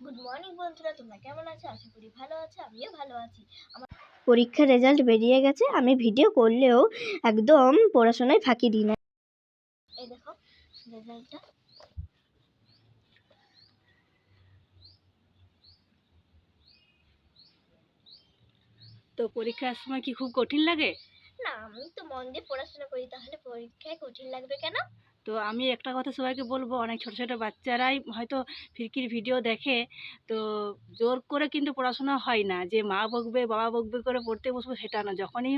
Good morning বন্ধুরা তোমরা কেমন আছো? আশা করি ভালো আছো আমিও ভালো আছি। আমার পরীক্ষার রেজাল্ট বেরিয়ে গেছে আমি ভিডিও করলেও একদম পড়াশোনায় ফাঁকি দিই না। এই দেখো রেজাল্টটা তো পরীক্ষার সময় কি খুব কঠিন লাগে? না আমি তো মন দিয়ে পড়াশোনা করি তাহলে পরীক্ষায় কঠিন লাগবে কেন? তো আমি একটা কথা সবাইকে বলব, অনেক ছোটো ছোটো বাচ্চারাই হয়তো ফিরকির ভিডিও দেখে, তো জোর করে কিন্তু পড়াশোনা হয় না। যে মা বকবে, বাবা বকবে করে পড়তে বসবো সেটা না। যখনই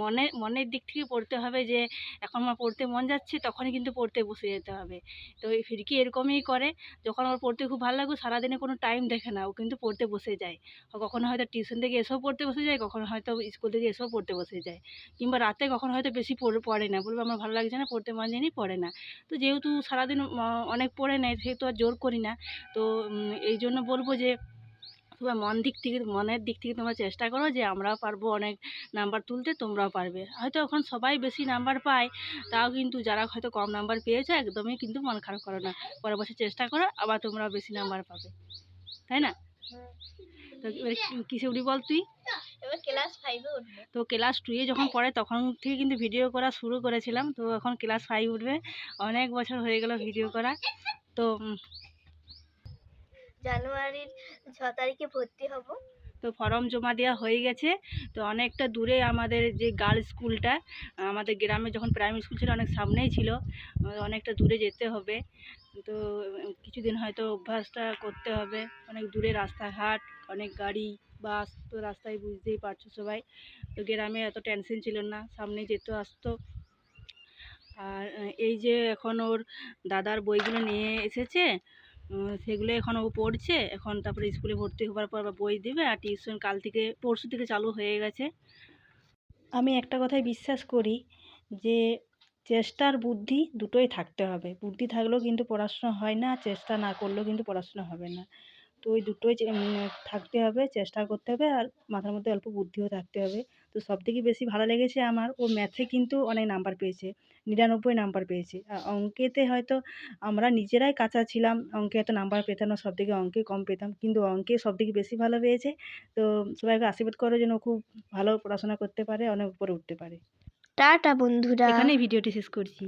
মনে, মনের দিক থেকে পড়তে হবে যে এখন আমার পড়তে মন যাচ্ছে, তখনই কিন্তু পড়তে বসে যেতে হবে। তো এই ফিরকি এরকমই করে, যখন ওর পড়তে খুব ভালো লাগবে সারাদিনে কোনো টাইম দেখে না, ও কিন্তু পড়তে বসে যায়। কখনো হয়তো টিউশন থেকে এসেও পড়তে বসে যায়, কখনো হয়তো স্কুল থেকে এসেও পড়তে বসে যায়। কিংবা রাতে কখনো হয়তো বেশি পড়ে না। বলবে, আমার ভালো লাগছে না, পড়তে মন যায়নি, পড়ে না। তো যেহেতু সারাদিন অনেক পড়ে নেয়, সেহেতু আর জোর করি না। তো এই জন্য বলব যে, তোমরা মন দিক থেকে, মনের দিক থেকে তোমরা চেষ্টা করো যে, আমরাও পারব অনেক নাম্বার তুলতে, তোমরাও পারবে। হয়তো এখন সবাই বেশি নাম্বার পায়, তাও কিন্তু যারা হয়তো কম নাম্বার পেয়েছ, একদমই কিন্তু মন খারাপ করো না। পরের বছর চেষ্টা করো, আবার তোমরা বেশি নাম্বার পাবে। তাই না? তো এবারে কিসে উঠবি বল তুই? এবার ক্লাস ফাইভে উঠবে। তো ক্লাস টুয়ে যখন পড়ে তখন থেকে কিন্তু ভিডিও করা শুরু করেছিলাম। তো এখন ক্লাস ফাইভ উঠবে। অনেক বছর হয়ে গেল ভিডিও করা। তো জানুয়ারির ছ তারিখে ভর্তি হব। তো ফর্ম জমা দেওয়া হয়ে গেছে। তো অনেকটা দূরে আমাদের যে গার্লস স্কুলটা আমাদের গ্রামে যখন প্রাইমারি স্কুল ছিল অনেক সামনেই ছিল। অনেকটা দূরে যেতে হবে। তো, কিছুদিন হয়তো অভ্যাসটা করতে হবে। অনেক দূরে রাস্তাঘাট, অনেক গাড়ি, বাস, তো রাস্তায় বুঝতেই পারছ সবাই। তো গ্রামে এত টেনশন ছিল না, সামনে যেত আসতো। আর, এই যে এখন ওর দাদার বইগুলো নিয়ে এসেছে সেগুলো এখন ও পড়ছে। এখন তারপরে স্কুলে ভর্তি হওয়ার পর বই দেবে, আর টিউশন কাল থেকে, পরশু থেকে চালু হয়ে গেছে। আমি একটা কথাই বিশ্বাস করি যে চেষ্টার বুদ্ধি দুটোই থাকতে হবে। বুদ্ধি থাকলেও কিন্তু পড়াশোনা হয় না, চেষ্টা না করলেও কিন্তু পড়াশোনা হবে না। তো ওই দুটোই থাকতে হবে, চেষ্টা করতে হবে আর মাথার মধ্যে অল্প বুদ্ধিও থাকতে হবে। তো সব থেকে বেশি ভালো লেগেছে আমার, ও ম্যাথে কিন্তু অনেক নাম্বার পেয়েছে, নিরানব্বই নাম্বার পেয়েছে। আর অঙ্কেতে হয়তো আমরা নিজেরাই কাঁচা ছিলাম, অঙ্কে এত নাম্বার পেতাম না সব থেকে অঙ্কে কম পেতাম, কিন্তু অঙ্কে সব থেকে বেশি ভালো পেয়েছে। তো সবাইকে আশীর্বাদ করো যেন খুব ভালো পড়াশোনা করতে পারে, অনেক উপরে উঠতে পারে। টাটা বন্ধুরা। এখানে ভিডিওটি শেষ করছি।